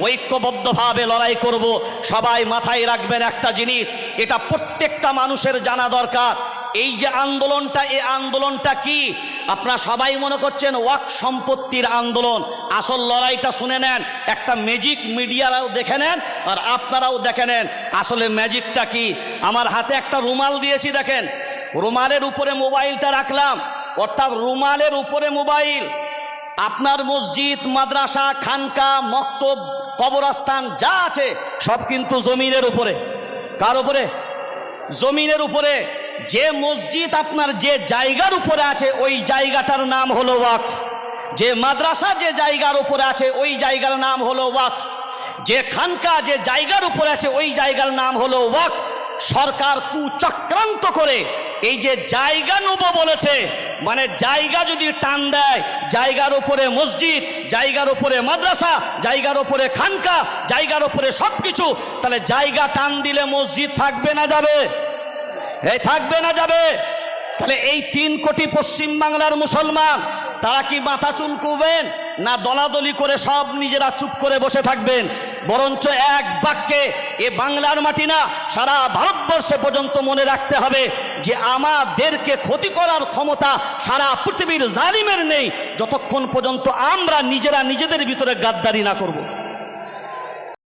ঐক্যবদ্ধভাবে লড়াই করব। সবাই মাথায় রাখবেন একটা জিনিস, এটা প্রত্যেকটা মানুষের জানা দরকার। এই যে আন্দোলনটা এই আন্দোলনটা কি? আপনারা সবাই মনে করছেন ওয়াক সম্পত্তির আন্দোলন। আসল লড়াইটা শুনে নেন, একটা ম্যাজিক মিডিয়ারাও দেখে নেন আর আপনারাও দেখে নেন। আসলে ম্যাজিকটা কি? আমার হাতে একটা রুমাল দিয়েছি দেখেন। রুমালের উপরে মোবাইলটা রাখলাম, অর্থাৎ রুমালের উপরে মোবাইল। আপনার মসজিদ, মাদ্রাসা, খানকা, মক্তব কবরস্থান যা আছে সব কিন্তু জমিনের উপরে। কার উপরে? জমিনের উপরে। যে মসজিদ আপনার যে জায়গার উপরে আছে, ওই জায়গাটার নাম হলো ওয়াক। যে মাদ্রাসা যে জায়গার উপরে আছে, ওই জায়গার নাম হলো ওয়াক। যে খানকা যে জায়গার উপরে আছে, ওই জায়গার নাম হলো ওয়াক। সরকার কুচক্রান্ত করে এই যে জায়গা নেব বলেছে মানে জায়গা যদি টান দেয়, জায়গার উপরে মসজিদ জায়গার ওপরে মাদ্রাসা, জায়গার ওপরে খানকা, জায়গার ওপরে সব কিছু তাহলে জায়গা টান দিলে মসজিদ থাকবে না যাবে। এই থাকবে না যাবে। তাহলে এই তিন কোটি পশ্চিম বাংলার মুসলমান, তারা কি মাথা চুলকুবেন? না দলাদলি করে সব নিজেরা চুপ করে বসে থাকবেন? বরঞ্চ এক বাক্যে, এ বাংলার মাটি না, সারা ভারতবর্ষে পর্যন্ত মনে রাখতে হবে যে আমাদেরকে ক্ষতি করার ক্ষমতা সারা পৃথিবীর জালিমের নেই যতক্ষণ পর্যন্ত আমরা নিজেরা নিজেদের ভিতরে গাদ্দারি না করব।